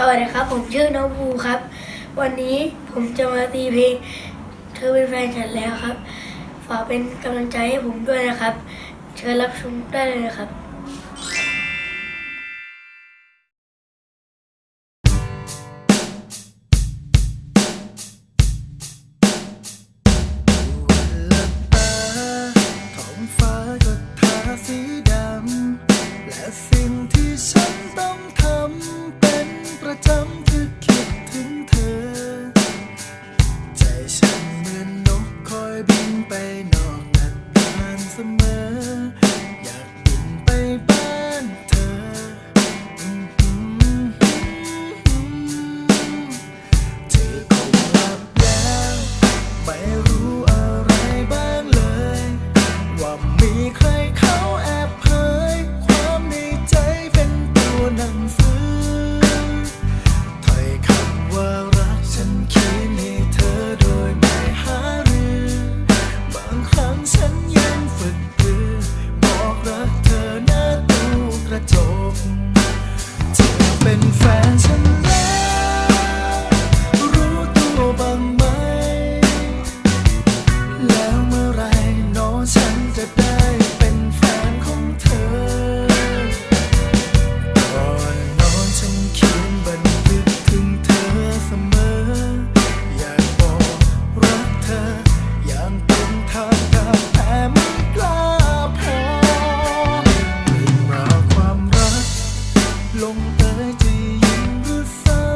สวัสดีครับ ผมชื่อน้องภูครับ วันนี้ผมจะมาตีเพลง เธอเป็นแฟนฉันแล้วครับ ฝากเป็นกำลังใจให้ผมด้วยนะครับ เชิญรับชมได้เลยนะครับสิ่งที่ฉันต้อง ฉันยังฝึกคือ บอกรักเธอหน้าตูกระจก ลงเตยจะยิ่งรู้สึก